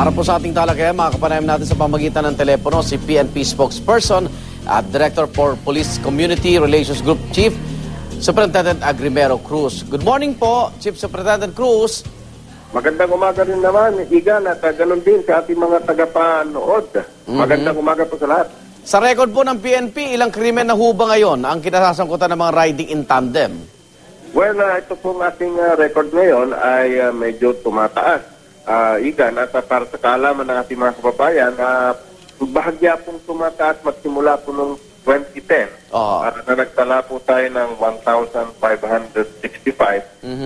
Para po sa ating talakayan, mga kapanayam natin sa pamagitan ng telepono si PNP spokesperson at Director for Police Community Relations Group Chief, Superintendent Agrimero Cruz. Good morning po, Chief Superintendent Cruz. Magandang umaga rin naman, Igan, at uh, ganun din sa ating mga tagapanood. Magandang umaga po sa lahat. Sa record po ng PNP, ilang krimen na huba ngayon ang kinasasangkutan ng mga riding in tandem? Well, uh, ito pong ating uh, record ngayon ay uh, medyo tumataas. Uh, Igan, at para sa kaalaman ng ating mga kababayan, uh, bahagya pong tumataas magsimula po noong 2010. Oo. At na nagtala po tayo ng 1,565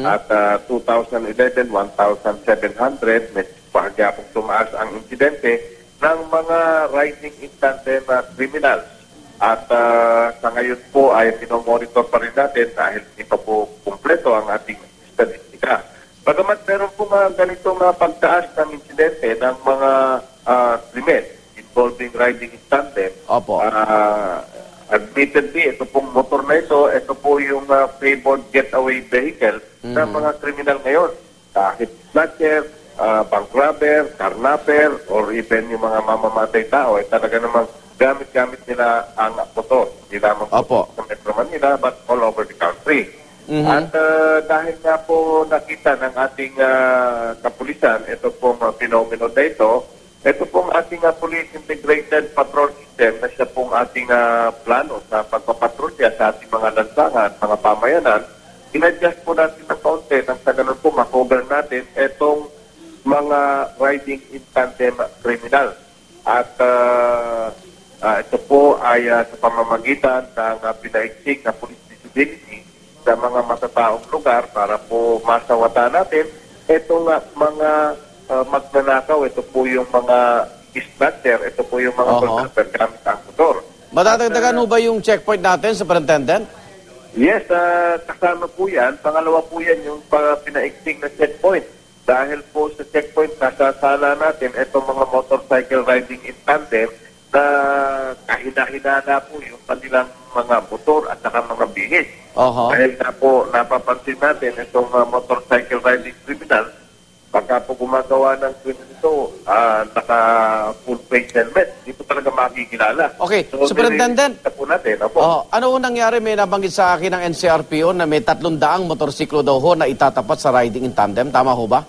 at uh, 2011, 1,700. Medyo bahagya pong tumaas ang insidente ng mga riding in tandem uh, criminals. At uh, sa ngayon po ay minomonitor pa rin natin dahil hindi pa po kumpleto ang ating. Bagamat meron po mga ganitong uh, pagtaas ng insidente ng mga uh, krimen involving riding in tandem, Opo. Ah, admittedly, ito pong motor na ito, ito po yung uh, favored getaway vehicle ng mga kriminal ngayon. Kahit snatcher, uh, bank robber, carnapper, or even yung mga mamamatay tao, ay talaga namang gamit-gamit nila ang motor. Hindi lamang po Opo. sa Metro Manila, but all over the country. At uh, dahil nga po nakita ng ating uh, kapulisan, ito pong uh, fenomeno na ito, ito pong ating uh, Police Integrated Patrol System na siya pong ating uh, plano sa pagpapatrolya sa ating mga lansangan, mga pamayanan, in-adjust po natin ng kaunti nang sa ganun po makover natin itong mga riding in tandem criminal. At uh, uh, ito po ay uh, sa pamamagitan ng uh, pinaiksik na police visibility sa mga matataong lugar para po masawata natin itong uh, mga uh, magnanakaw, ito po yung mga snatcher, ito po yung mga kidnapper gamit ang motor. Madadagdagan ho ba yung checkpoint natin, Superintendent? Yes, ah, kasama po yan. Pangalawa po yan yung pa, pinaiksing na checkpoint. Dahil po sa checkpoint, nasasala natin itong mga motorcycle riding in tandem na kahina-hina na po yung kanilang mga motor at saka mga bihis. Oho. Dahil na po napapansin natin itong uh, motorcycle riding criminal, pagka po gumagawa ng krimen ito, ah, naka full face helmet, hindi po talaga makikilala. Okay, Superintendent. nire-release na po natin. Opo. Oh, ano ho nangyari? May nabanggit sa akin ng NCRPO na may tatlong daang motorsiklo daw ho na itatapat sa riding in tandem. Tama ho ba?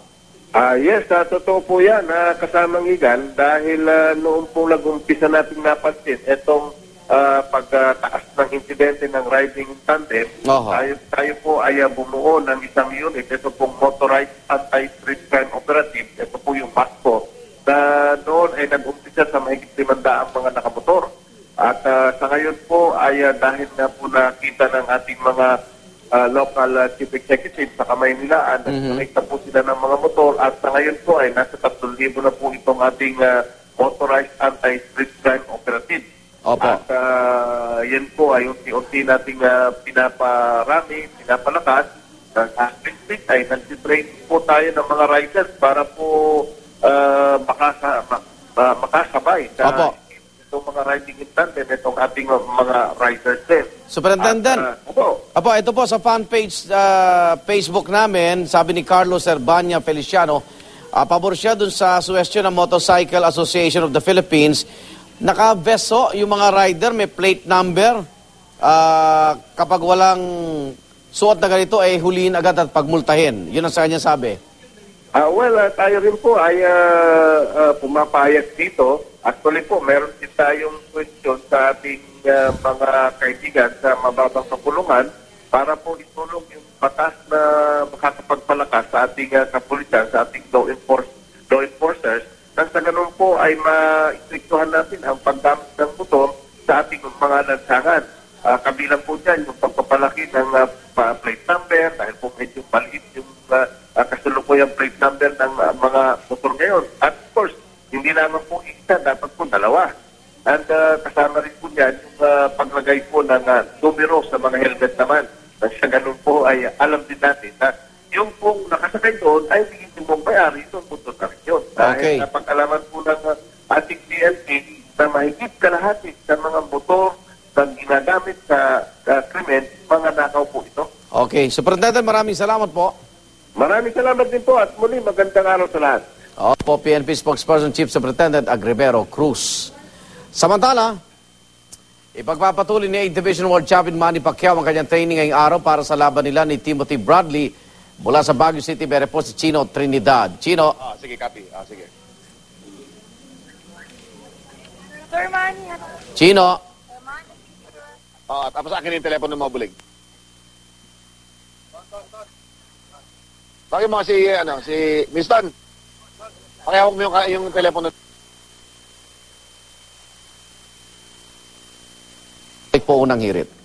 Ah, yes, ah, totoo po yan, ah, kasamang igan, dahil ah, noong po nag-umpisa natin napansin, itong ah, pagtaas ng insidente ng riding in tandem, tayo, tayo po ay ah, bumuo ng isang unit, ito pong Motorized Anti-Street Crime Operative, ito po yung MASCO, na noon ay nag-umpisa sa mahigit limandaang mga nakamotor. At ah, sa ngayon po ay ah, dahil na po nakita ng ating mga ah, local ah, chief executive sa Kamaynilaan, mm po sila ng mga motor at sa ngayon po ay nasa 3,000 na po itong ating ah, motorized anti-street crime operative. Opo. At ah, yan po ay unti-unti nating ah, pinaparami, pinapalakas. Sa aspect street ay nag-train po tayo ng mga riders para po ah, makasa, ma- ma- makasabay sa Opo. itong mga riding in tandem, itong ating ah, mga riders din. Superintendent. Ah, opo. Apo, ito po sa fan page ah, Facebook namin, sabi ni Carlos Herbania Feliciano, ah, pabor siya dun sa suwestyon ng Motorcycle Association of the Philippines. Naka-veso yung mga rider, may plate number. Ah, kapag walang suot na ganito, ay huliin agad at pagmultahin. Yun ang sa kanya sabi. Ah, well, ah, tayo rin po ay ah, ah, pumapayag dito. Actually po, meron din tayong question sa ating ah, mga kaibigan sa mababang kapulungan para po itulong yung batas na makakapagpalakas sa ating uh, kapulisan, sa ating law, enforce, law enforcers, nang sa ganun po ay ma-instriktuhan natin ang paggamit ng motor sa ating mga lansangan. Ah, kabilang po dyan yung pagpapalaki ng pa- plate number dahil po medyo maliit yung uh, kasalukuyang plate number ng ah, mga motor ngayon. At of course, hindi naman po isa, dapat po dalawa. At ah, kasama rin po dyan yung ah, paglagay po ng uh, numero sa mga helmet naman. Sa ganun po ay alam din natin na yung pong nakasakay doon ay hindi mong bayari itong motor na rin yun. Okay. Dahil napag-alaman po ng ah, ating PNP na mahigit kalahati sa mga motor na ginagamit sa uh, krimen, mga nakaw po ito. Okay, Superintendent, maraming salamat po. Maraming salamat din po at muli magandang araw sa lahat. Opo, PNP spokesperson Chief Superintendent Agribero Cruz. Samantala, ipagpapatuloy ni 8 Division World Champion Manny Pacquiao ang kanyang training ngayong araw para sa laban nila ni Timothy Bradley mula sa Baguio City. Si Chino Trinidad. Chino, Ah, sige, copy. Ah, sige. Sir Manny, ano? Chino. Sir Manny. Ah, tapos akin yung telepono mo, Bulig. Bakit mo si, ano, si Winston? Pakihawak mo yung, yung telepono. Po unang hirit.